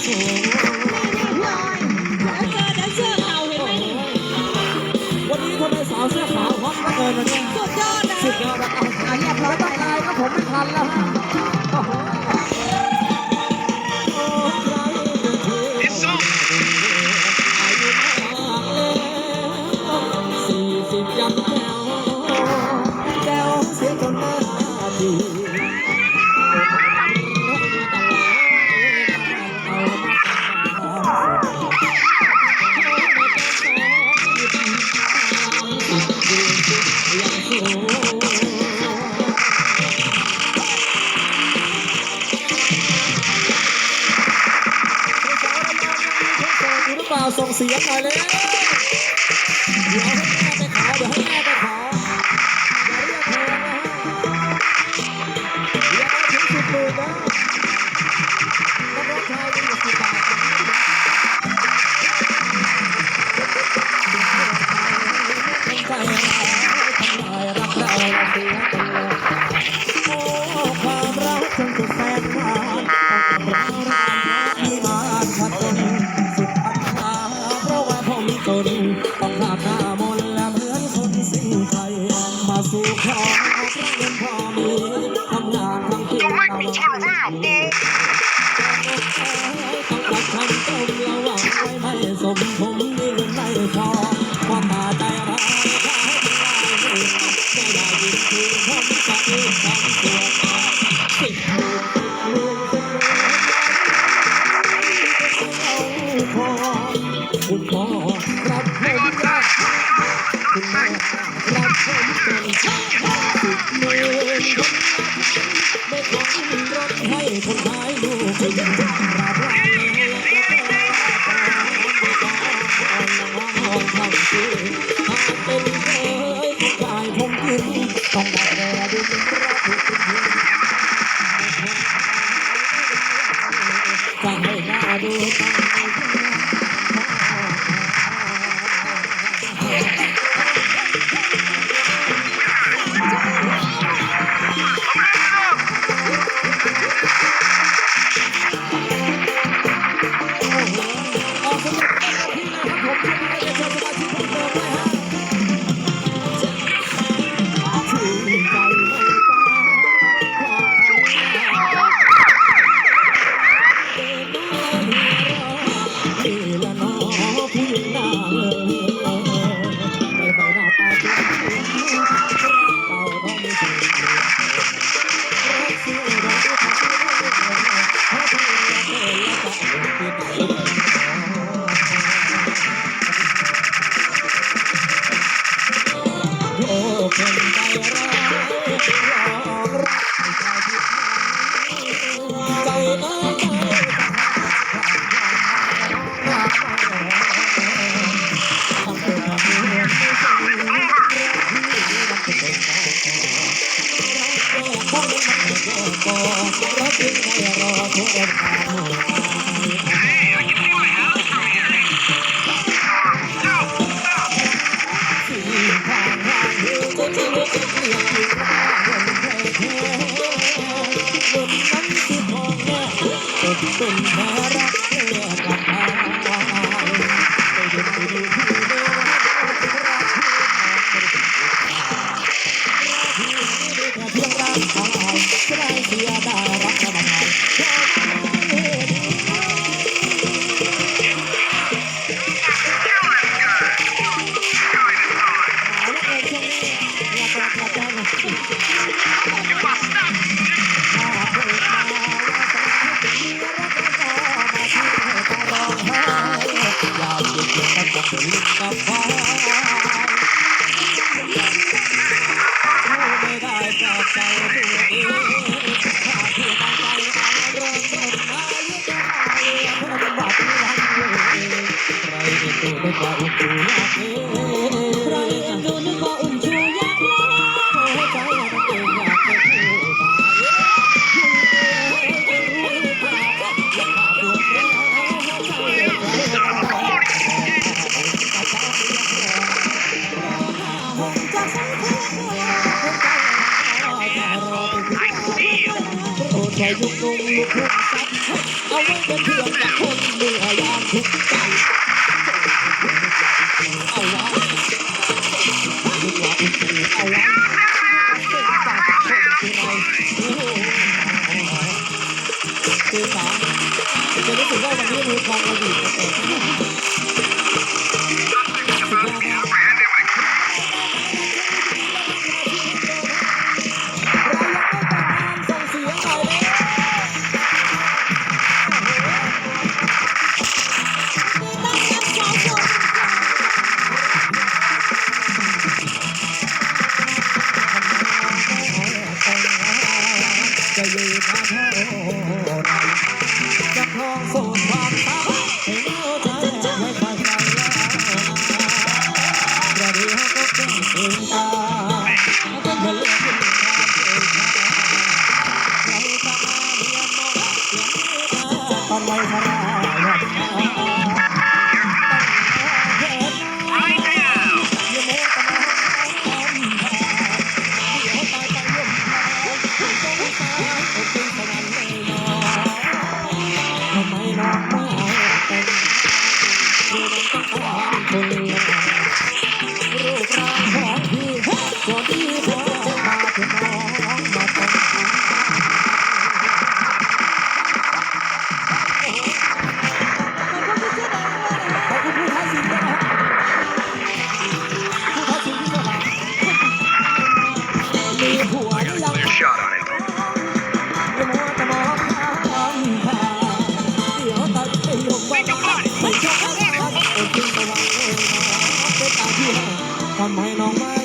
วันนี้ทำไมสาวเสื้อขาวฮอตเหลือเกินวันนี้สุดยอดนะสุดยอดนะเอาเรียบร้อยต้องตายครัผมไม่ทันแล้วะ 好嘞。 รับผมได้คุณแม่รับผมเป็นชาวสุดเมืองไม่ขออินรักให้คนไทยลูกคุณรับรักต้องมาแลดูรักคุณจะให้หน้าดูตั้ง เป็นแม่ แค่ยุกนุ่มลุกทุกสัตว์เอาไว้เป็นเพื่อนกับคนเมื่อยามทุกข์ใจ คือสาจะรู้สึกว่าวันนี้มีความระดีแต่ Bye. I'm on my own.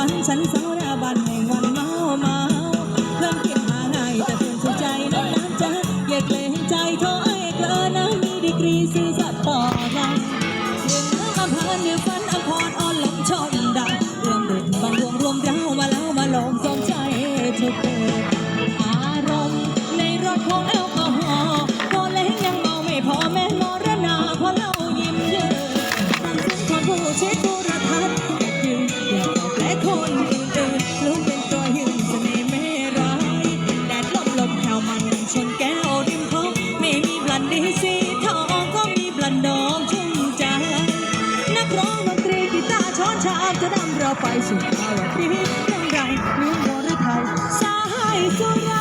วัน อบจะนำเร